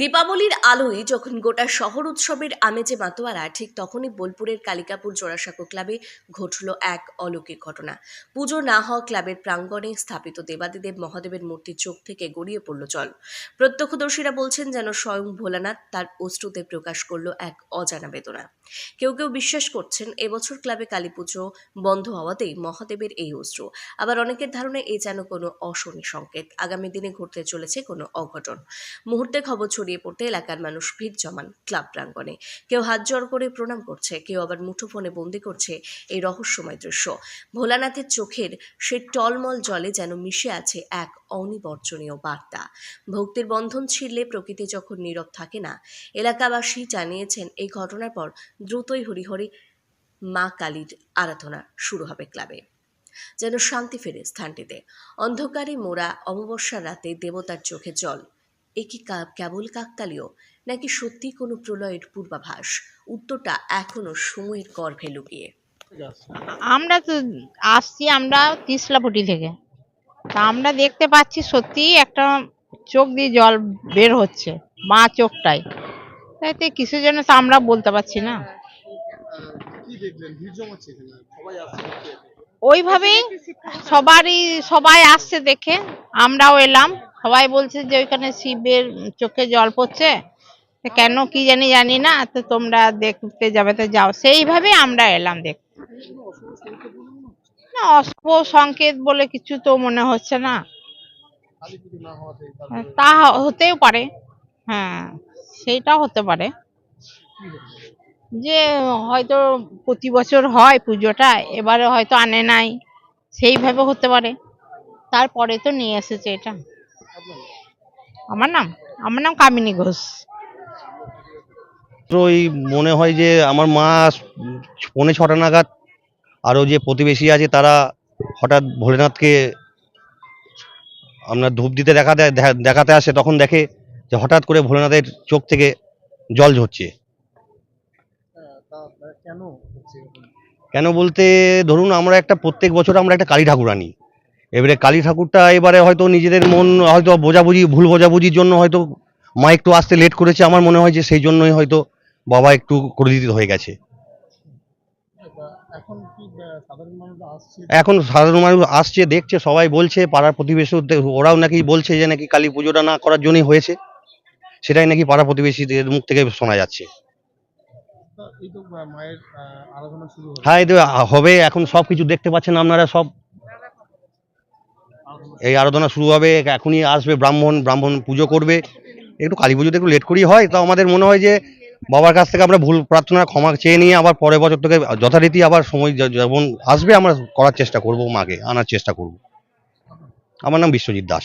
দীপাবলির আলোয় যখন গোটা শহর উৎসবের আমেজে মাতোয়ারা, ঠিক তখনই বোলপুরের কালিকাপুর জোড়াসাঁকো ক্লাবে ঘটল এক অলৌকিক ঘটনা। পুজো না হওয়া ক্লাবের প্রাঙ্গণে স্থাপিত দেবাদিদেব মহাদেবের মূর্তির চোখ থেকে গড়িয়ে পড়ল জল। প্রত্যক্ষদর্শীরা বলছেন যেন স্বয়ং ভোলানাথ তার অশ্রুতে প্রকাশ করল এক অজানা বেদনা। কেউ কেউ বিশ্বাস করছেন, এবছর ক্লাবে কালী পুজো বন্ধ হওয়াতেই মহাদেবের এই অশ্রু আবার অনেকের ধারণা এই যেন কোনো অশনি সংকেত। আগামী দিনে ঘটতে চলেছে কোনো অঘটন। মুহূর্তে খবর ছড়িয়ে পড়তে এলাকার মানুষ ভিড় জমান ক্লাব প্রাঙ্গণে। কেউ হাত জড় করে প্রণাম করছে, কেউ আবার মুঠোফোনে বন্দি করছে এই রহস্যময় দৃশ্য। ভোলানাথের চোখের সে টলমল জলে যেন মিশে আছে এক অনিবর্জনীয় বার্তা। ভক্তির বন্ধন ছিঁড়লে প্রকৃতি যখন নীরব থাকে না, এলাকাবাসী জানিয়েছেন এই ঘটনার পর দ্রুতই হরিহরি মা কালীর আরাধনা শুরু হবে ক্লাবে। যেন শান্তি ফেরে স্থানটিতে। অন্ধকারে মোড়া অমাবস্যার রাতে দেবতার চোখে জল। এ কি কেবল কাকতালীয়? নাকি সত্যি কোনো প্রলয়ের পূর্বাভাস? উত্তরটা এখনও সময়ের গর্ভে লুকিয়ে। আমরা তো আসছি আমরা তিসলাপটি থেকে। তা আমরা দেখতে পাচ্ছি সত্যি একটা চোখ দিয়ে জল বের হচ্ছে মা চোখটাই তাইতে কিছু জন্য তা আমরা বলতে পারছি না। কি দেখলেন? ভিড় জমাচ্ছে এখানে সবাই আসছে দেখতে। ওইভাবেই সবারই সবাই আসছে দেখে। আমরাও এলাম। সবাই বলছে যে ওইখানে শিবের চোখে জল পড়ছে। কেন কি জানি জানি না, তো তোমরা দেখতে যাবে, তো যাও। সেইভাবে আমরা এলাম দেখতে না, অশুভ সংকেত বলে কিছু তো মনে হচ্ছে না। তা হতেও পারে। হ্যাঁ সেইটাও হতে পারে। যে হয়তো প্রতি বছর হয় পুজোটা, এবারে হয়তো আনে নাই। সেইভাবে হতে পারে। তারপরে তো নিয়ে এসেছে এটা। আমার নাম আমার নাম কামিনী ঘোষ। তো ওই মনে হয় যে আমার মা পৌনে ছটা নাগাদ আরও যে প্রতিবেশী আছে তারা হঠাৎ ভোলেনাথকে আপনার ধূপ দিতে দেখা দেয় দেখাতে আসে তখন দেখে যে হঠাৎ করে ভোলেনাথের চোখ থেকে জল ঝরছে। হ্যাঁ, তা তা কেন হচ্ছে এরকম? কেন বলতে ধরুন আমরা একটা প্রত্যেক বছর আমরা একটা কালী ঠাকুর আনি এবারে কালী ঠাকুরটা এবারে হয়তো নিজেদের মন হয়তো বোঝাবুঝি ভুল বোঝাবুঝির জন্য হয়তো মা একটু আসতে লেট করেছে। আমার মনে হয় যে সেই জন্যই হয়তো বাবা একটু করে দিতে হয়ে গেছে। এখন সাধারণ মানুষ আসছে দেখছে সবাই বলছে পাড়ার প্রতিবেশী ওরাও নাকি বলছে যে নাকি কালী পুজোটা না করার জন্যই হয়েছে। সেটাই নাকি পাড়া প্রতিবেশীদের মুখ থেকে শোনা যাচ্ছে। হ্যাঁ হবে। এখন সব কিছু দেখতে পাচ্ছেন আপনারা সব এই আরাধনা শুরু হবে, এখনই আসবে, ব্রাহ্মণ ব্রাহ্মণ পুজো করবে। একটু কালী পুজোতে একটু লেট করেই হয়, তাও আমাদের মনে হয় যে বাবার কাছ থেকে আমরা ভুল প্রার্থনা, ক্ষমা চেয়ে নিয়ে আবার পরের বছর থেকে যথারীতি আবার সময় যেমন আসবে আমরা করার চেষ্টা করব মাকে, আনার চেষ্টা করব। আমার নাম বিশ্বজিৎ দাস।